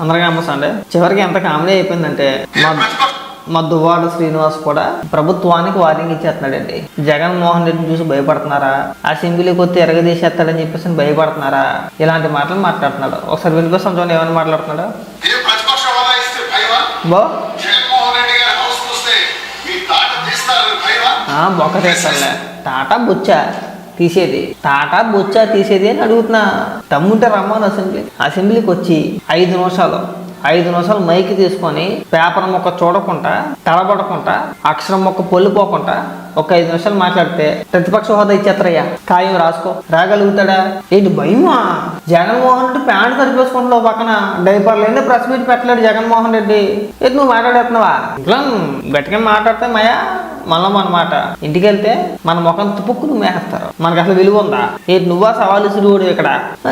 అందరికీ నమస్తే చివరికి ఎంత కామెడీ అయిపోయిందంటే మా మా దువ్వాడ శ్రీనివాస్ కూడా ప్రభుత్వానికి వార్నింగ్ ఇచ్చేస్తున్నాడండి. జగన్మోహన్ రెడ్డిని చూసి భయపడుతున్నారా? అసెంబ్లీకి వచ్చి ఎరగదీసేస్తాడని చెప్పేసి భయపడుతున్నారా? ఇలాంటి మాటలు మాట్లాడుతున్నాడు. ఒకసారి వినిపిస్తాం చూడండి ఏమైనా మాట్లాడుతున్నాడు? బో. రెడ్డి బొక్క తీస్తానులే టాటా బొచ్చా. తీసేది. టాటా బొచ్చా తీసేది అని అడుగుతున్నా. తమ్ముంటే రమ్మని అసెంబ్లీ. అసెంబ్లీకి వచ్చి ఐదు నిమిషాలు. ఐదు నిమిషాలు మైక్ తీసుకొని పేపర్ మొక్క చూడకుండా తడబడకుండా అక్షరం మొక్క పొల్లిపోకుండా ఒక ఐదు నిమిషాలు మాట్లాడితే ప్రతిపక్ష హోదా ఇచ్చేస్తారయ్యా. ఖాయం రాసుకో. రాగలుగుతాడా? ఏంటి భయమా? జగన్మోహన్ రెడ్డి ప్యాంట్ సరిపేసుకుంటున్నావు పక్కన డైపర్ లేని ప్రెస్ మీట్ పెట్టలేడు జగన్మోహన్ రెడ్డి. ఏంటి నువ్వు మాట్లాడేస్తున్నావా? ఇట్లా గట్టిగా మాట్లాడితే మయా? మన మాట ఇంటికి వెళ్తే మన ముఖం తుపుక్కును మేస్తారు మనకి అసలు విలువ ఉందా ఏంటి నువ్వా సవాలు సురువుడు ఇక్కడ?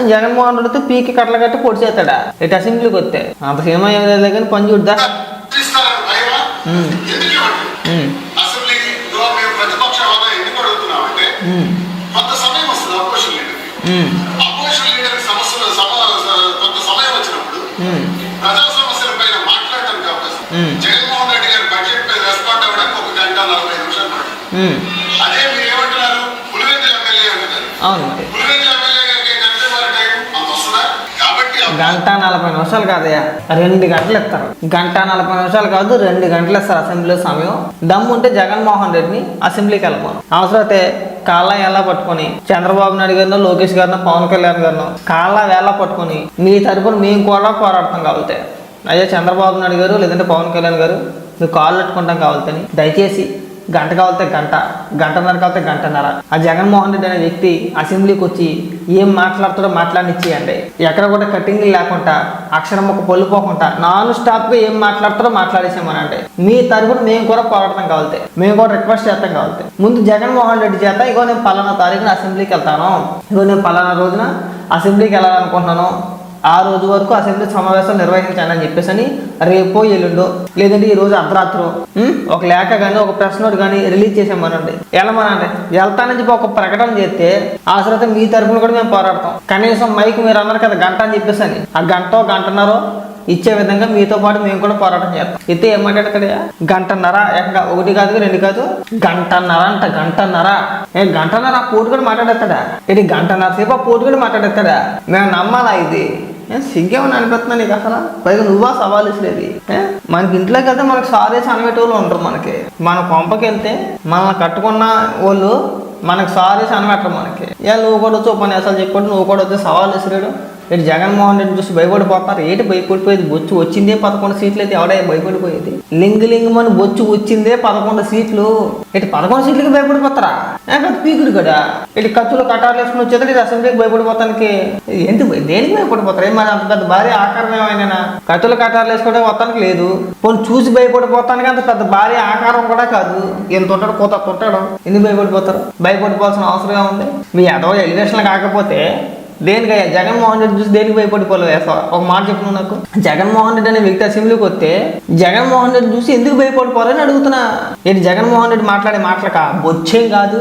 జగన్మోహన్ రెడ్డితో పీకి కట్టలు కట్టి పొడి చేస్తాడా ఇటు అసెంబ్లీకి వస్తే? అంత సినిమా ఏం లేదు కానీ పని చూడదా భయమా ఉమ్. ఎందుకు ఇవ్వండి ఉమ్, అసెంబ్లీకి ఇదిగో మేము ప్రతిపక్ష హోదా ఎందుకు అడుగుతున్నామంటే ఉమ్, కొంత సమయం వస్తుంది opposition leader um, opposition leader సమస్యలు సమ- కొంత సమయం వచ్చినప్పుడు ఉమ్, ప్రజా సమస్యల పైన మాట్లాడటానికి అవకాశం మ్మ్. జగన్మోహన్ రెడ్డి గారి బడ్జెట్ పై రెస్పాండ్ అవ్వడానికి ఒక గంట నలభై నిమిషాలు పడుతుంది ఉమ్. అదే మీరు ఏమంటున్నారు? పులివెందుల ఎమ్మెల్యే అంటున్నారు. అవును. మరి పులివెందుల ఎమ్మెల్యే గారికి గంట వారి టైం? అంత వస్తుందా? కాబట్టి ఆ గంట నలభై నిమిషాలు కాదయ్యా. రెండు గంటలు ఇస్తారు. గంట నలభై నిమిషాలు కాదు రెండు గంటలు ఇస్తారు అసెంబ్లీలో సమయం. దమ్ము ఉంటే జగన్మోహన్ రెడ్డిని అసెంబ్లీకి వెళ్ళిపోను. అవసరమైతే కాళ్ళ ఎలా పట్టుకొని చంద్రబాబు నాయుడు గారినో లోకేష్ గారినో పవన్ కళ్యాణ్ గారినో కాళ్ళ వేళ పట్టుకొని మీ తరపున మేము కూడా పోరాడతాం కావాలితే అయ్యా చంద్రబాబు నాయుడు గారు లేదంటే పవన్ కళ్యాణ్ గారు నువ్వు కాళ్ళు పెట్టుకుంటాం కావాలని దయచేసి గంట కావాలితే గంట గంటన్నర కావాలితే గంటన్నర. ఆ జగన్మోహన్ రెడ్డి అనే వ్యక్తి అసెంబ్లీకి వచ్చి ఏం మాట్లాడుతాడో మాట్లాడినిచ్చేయండి. ఎక్కడ కూడా కటింగ్ లేకుండా అక్షరం ఒక పొల్లిపోకుండా నాన్ స్టాప్గా ఏం మాట్లాడతారో మాట్లాడేసామనండి. మీ తరఫున మేము కూడా పోరాడటం కావాలితే మేము కూడా రిక్వెస్ట్ చేస్తాం కావాలితే. ముందు జగన్మోహన్ రెడ్డి చేత ఇగో నేను పలానా తారీఖున అసెంబ్లీకి వెళ్తాను. ఇగో నేను పలానా రోజున అసెంబ్లీకి వెళ్ళాలనుకుంటున్నాను. ఆ రోజు వరకు అసెంబ్లీ సమావేశం నిర్వహించాను అని చెప్పేసి అని రేపో ఎల్లుండో లేదంటే ఈ రోజు అర్ధరాత్రి ఒక లేఖ కానీ ఒక ప్రెస్ నోట్ కానీ రిలీజ్ చేసామనండి వెళ్ళమనండి. వెళ్తానని చెప్పి ఒక ప్రకటన చేస్తే ఆ తర్వాత మీ తరఫున కూడా మేము పోరాడతాం. కనీసం మైక్ మీరు అన్నారు కదా గంట అని చెప్పేసి అని ఆ గంటో గంటన్నరో ఇచ్చే విధంగా మీతో పాటు మేము కూడా పోరాటం చేస్తాం. అయితే ఏమంటాడు కదా? గంటన్నర ఎక్కడ ఒకటి కాదు రెండు కాదు గంటన్నర అంట గంటన్నర. ఏ గంటన్నర ఆ పోటు కూడా మాట్లాడేస్తాడా? ఇది గంటన్నర సేపు ఆ పోటు కూడా మాట్లాడేస్తాడా? మేము నమ్మాలా ఇది? ఏ, అనిపిస్తున్నా నీకు అసలు? పైగా నువ్వా సవాలు ఇసలేది ఏ? మనకి ఇంట్లోకి వెళ్తే మనకు సారే చనిపెట్టేవాళ్ళు ఉంటారు మనకి. మన కొంపకి వెళ్తే మనల్ని కట్టుకున్న వాళ్ళు మనకు సారే అనబెట్టరు మనకి. ఏ నువ్వు కూడా వచ్చి ఉపన్యాసాలు చెప్పాడు నువ్వు కూడా వచ్చి సవాలు ఇసిరాడు ఇటు జగన్మోహన్ రెడ్డి చూసి భయపడిపోతున్నారు. ఏంటి భయపడిపోయేది? బొచ్చు వచ్చిందే పదకొండు సీట్లు అయితే ఎవడే భయపడిపోయేది? లింగ్ బొచ్చు వచ్చిందే పదకొండు సీట్లు. ఇటు పదకొండు సీట్లకి భయపడిపోతారా? ఏ పెద్ద పీకుడు కదా. ఇటు ఖర్చులు కట్టాలు వేసుకుని వచ్చేది ఇటు అసెంబ్లీకి భయపడిపోతానికి. ఏంటి దేనికి భయపడిపోతారు? ఏం మరి అంత పెద్ద భారీ ఆకారం ఏమైనా? ఖర్చులు కట్టాలు వేసుకోవడం వస్తానికి లేదు. కొన్ని చూసి భయపడిపోతానికి అంత పెద్ద భారీ ఆకారం కూడా కాదు. ఎంత ఉంటాడు? కోత ఉంటాడు ఎందుకు భయపడిపోతారు? భయపడిపోవాల్సిన అవసరం ఏముంది? మీ ఎదవ ఎలివేషన్ కాకపోతే దేనికయ్యా? జగన్మోహన్ రెడ్డి చూసి దేనికి భయపడిపోలేదు ఒక మాట చెప్పు నాకు. జగన్మోహన్ రెడ్డి అనే వ్యక్తి అసెంబ్లీకి వస్తే జగన్మోహన్ రెడ్డి చూసి ఎందుకు భయపడిపోవాలని అడుగుతున్నా. ఏంటి జగన్మోహన్ రెడ్డి మాట్లాడే మాట్లాడక బొచ్చేం కాదు.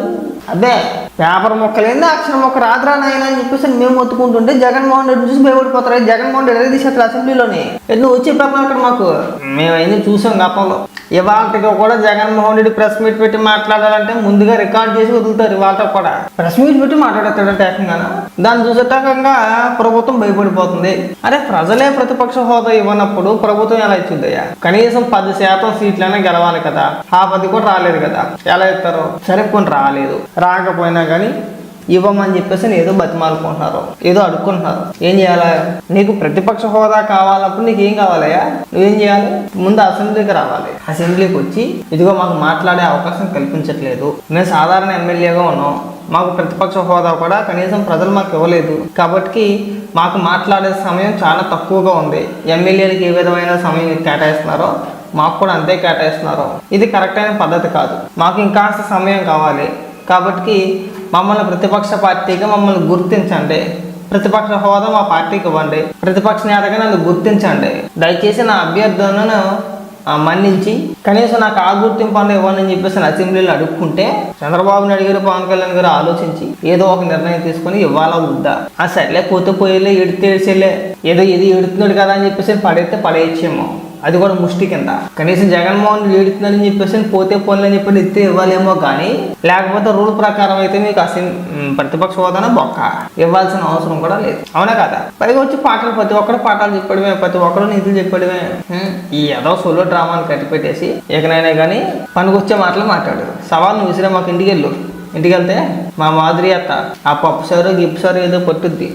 అదే పేపర్ మొక్కలేంది అక్షరం మొక్క రాదురా నాయన అని చెప్పేసి మేము ఒత్తుకుంటుంటే జగన్మోహన్ రెడ్డి చూసి భయపడిపోతారు జగన్మోహన్ రెడ్డి తీసేస్తారు అసెంబ్లీలోని? నువ్వు వచ్చి చెప్పాను అక్కడ మాకు. మేము అయింది చూసాం గతంలో ఇవాళకి కూడా జగన్మోహన్ రెడ్డి ప్రెస్ మీట్ పెట్టి మాట్లాడాలంటే ముందుగా రికార్డ్ చేసి వదులుతారు వాళ్ళతో కూడా. ప్రెస్ మీట్ పెట్టి మాట్లాడతాడంటే ఏకంగా దాన్ని చూసేటకంగా ప్రభుత్వం భయపడిపోతుంది. అరే ప్రజలే ప్రతిపక్ష హోదా ఇవ్వనప్పుడు ప్రభుత్వం ఎలా ఇచ్చిందయ్యా? కనీసం పది శాతం సీట్లైనా గెలవాలి కదా. ఆ పది కూడా రాలేదు కదా. ఎలా ఇస్తారు? సరే కొన్ని రాలేదు. రాకపోయినా కానీ ఇవ్వమని చెప్పేసి ఏదో బతిమాలుకుంటున్నారు ఏదో అడుక్కుంటున్నారు. ఏం చేయాలా? నీకు ప్రతిపక్ష హోదా కావాలప్పుడు నీకు ఏం కావాలయ్యా? నువ్వేం చేయాలి? ముందు అసెంబ్లీకి రావాలి. అసెంబ్లీకి వచ్చి ఇదిగో మాకు మాట్లాడే అవకాశం కల్పించట్లేదు. మేము సాధారణ ఎమ్మెల్యేగా ఉన్నాం. మాకు ప్రతిపక్ష హోదా కూడా కనీసం ప్రజలు మాకు ఇవ్వలేదు. కాబట్టి మాకు మాట్లాడే సమయం చాలా తక్కువగా ఉంది. ఎమ్మెల్యేలకు ఏ విధమైన సమయం కేటాయిస్తున్నారో మాకు కూడా అంతే కేటాయిస్తున్నారు. ఇది కరెక్ట్ అయిన పద్ధతి కాదు. మాకు ఇంకాస్త సమయం కావాలి. కాబట్టి మమ్మల్ని ప్రతిపక్ష పార్టీగా మమ్మల్ని గుర్తించండి. ప్రతిపక్ష హోదా మా పార్టీకి ఇవ్వండి. ప్రతిపక్ష నేతగా నన్ను గుర్తించండి. దయచేసి నా అభ్యర్థులను మన్నించి కనీసం నాకు ఆ గుర్తింపు అన్న ఇవ్వండి అని చెప్పేసి అసెంబ్లీలో అడుక్కుంటే చంద్రబాబు నాయుడు గారు పవన్ కళ్యాణ్ గారు ఆలోచించి ఏదో ఒక నిర్ణయం తీసుకొని ఇవ్వాలా వద్దా? ఆ సర్లే పోతే పోయేలే ఎడితే ఏడ్చేలే ఏదో ఇది ఎడుతున్నాడు కదా అని చెప్పేసి పడేస్తే పడేయచ్చేమో. అది కూడా ముష్టి కింద. కనీసం జగన్మోహన్ రెడ్డి చెప్పేసి పోతే పోలే అని చెప్పి ఎత్తే ఇవ్వాలేమో కానీ లేకపోతే రూల్ ప్రకారం అయితే మీకు అసలు ప్రతిపక్ష హోదాన బొక్క. ఇవ్వాల్సిన అవసరం కూడా లేదు. అవునా కదా? పైగా వచ్చి పాటలు ప్రతి ఒక్కరు పాఠాలు చెప్పడమే ప్రతి ఒక్కరు నీతులు చెప్పడమే. ఈ ఏదో సోలో డ్రామాని కట్టిపెట్టేసి ఎకనైనా కానీ పనికొచ్చే మాటలు మాట్లాడు సవాల్ నువ్వు విసిరే మాకు ఇంటికి వెళ్ళు. ఇంటికి వెళ్తే మా మాదిరి అత్త ఆ పప్పు సారు గిప్పు సారు ఏదో పట్టుద్ది.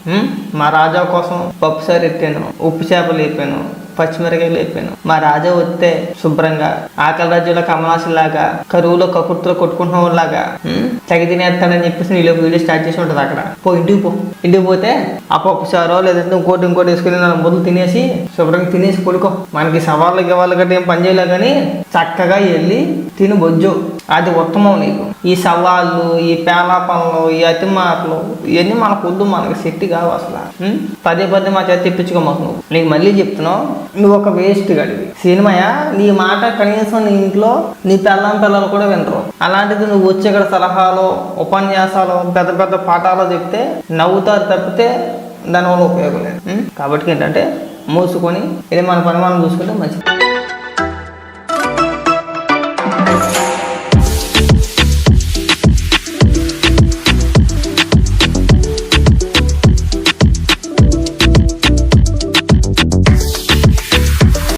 మా రాజా కోసం పప్పు సారు ఎత్తాను ఉప్పు చేపలు వేపాను పచ్చిమిరకాయలు లేకపోయాను మా రాజా వస్తే శుభ్రంగా ఆకలి రాజ్యంలో కమలాసులాగా కరువులో కకుర్తులో కొట్టుకుంటున్న వాళ్ళలాగా తెగ తినేస్తానని చెప్పేసి నీలో వీడియో స్టార్ట్ చేసి ఉంటుంది అక్కడ. పో ఇంటికి పో. ఇంటికి పోతే ఆ లేదంటే ఇంకోటి ఇంకోటి వేసుకుని నా మొదలు తినేసి శుభ్రంగా తినేసి పడుకో. మనకి సవాళ్ళు గివాళ్ళు గట్రా ఏం పని చేయలేదు కానీ చక్కగా వెళ్ళి తిని బొజ్జు. అది ఉత్తమం నీకు. ఈ సవాళ్ళు ఈ పేలా పనులు ఈ అతి మాటలు ఇవన్నీ మనకు వద్దు మనకి శక్తి కావు అసలు. పదే పదే మా చేత తెప్పించుకోమాకు నువ్వు. నీకు మళ్ళీ చెప్తున్నావు నువ్వు ఒక వేస్ట్ గడివి. సినిమాయా? నీ మాట కనీసం నీ ఇంట్లో నీ పిల్లం పిల్లలు కూడా వినరు. అలాంటిది నువ్వు వచ్చి ఇక్కడ సలహాలు ఉపన్యాసాలు పెద్ద పెద్ద పాఠాలు చెప్తే నవ్వుతారు తప్పితే దానివల్ల ఉపయోగం లేదు. కాబట్టి ఏంటంటే మూసుకొని ఇది మన పని మనం చూసుకుంటే మంచిది.